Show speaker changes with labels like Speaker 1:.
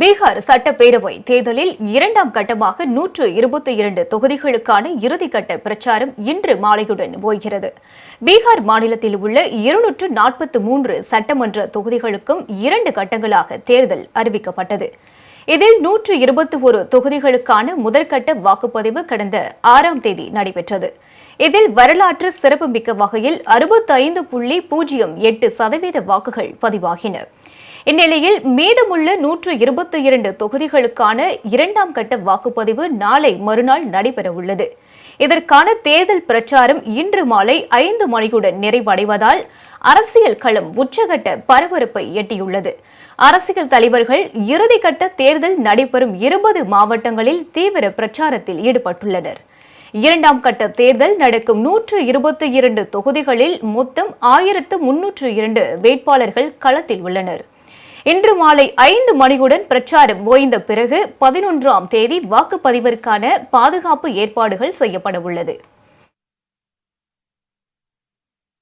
Speaker 1: பீகார் சட்டப்பேரவை தேர்தலில் இரண்டாம் கட்டமாக நூற்று இருபத்தி இரண்டு தொகுதிகளுக்கான இறுதிக்கட்ட பிரச்சாரம் இன்று மாலையுடன் ஓய்கிறது. பீகார் மாநிலத்தில் உள்ள இருநூற்று நாற்பத்தி மூன்று சட்டமன்ற தொகுதிகளுக்கும் இரண்டு கட்டங்களாக தேர்தல் அறிவிக்கப்பட்டது. இதில் நூற்று இருபத்தி ஒரு தொகுதிகளுக்கான முதற்கட்ட வாக்குப்பதிவு கடந்த ஆறாம் தேதி நடைபெற்றது. இதில் வரலாற்று சிறப்புமிக்க வகையில் அறுபத்தைந்து புள்ளி பூஜ்ஜியம் எட்டு சதவீத வாக்குகள் பதிவாகின. இந்நிலையில் மீதமுள்ள நூற்று இருபத்தி இரண்டு தொகுதிகளுக்கான இரண்டாம் கட்ட வாக்குப்பதிவு நாளை மறுநாள் நடைபெறவுள்ளது. இதற்கான தேர்தல் பிரச்சாரம் இன்று மாலை ஐந்து மணியுடன் நிறைவடைவதால் அரசியல் களம் உச்சகட்ட பரபரப்பை எட்டியுள்ளது. அரசியல் தலைவர்கள் இறுதிக்கட்ட தேர்தல் நடைபெறும் இருபது மாவட்டங்களில் தீவிர பிரச்சாரத்தில் ஈடுபட்டுள்ளனர். இரண்டாம் கட்ட தேர்தல் நடக்கும் நூற்று இருபத்தி இரண்டு தொகுதிகளில் மொத்தம் ஆயிரத்து முன்னூற்று இரண்டு வேட்பாளர்கள் களத்தில் உள்ளனர். இன்று மாலை ஐந்து மணியுடன் பிரச்சாரம் ஓய்ந்த பிறகு பதினொன்றாம் தேதி வாக்குப்பதிவிற்கான பாதுகாப்பு ஏற்பாடுகள் செய்யப்பட உள்ளது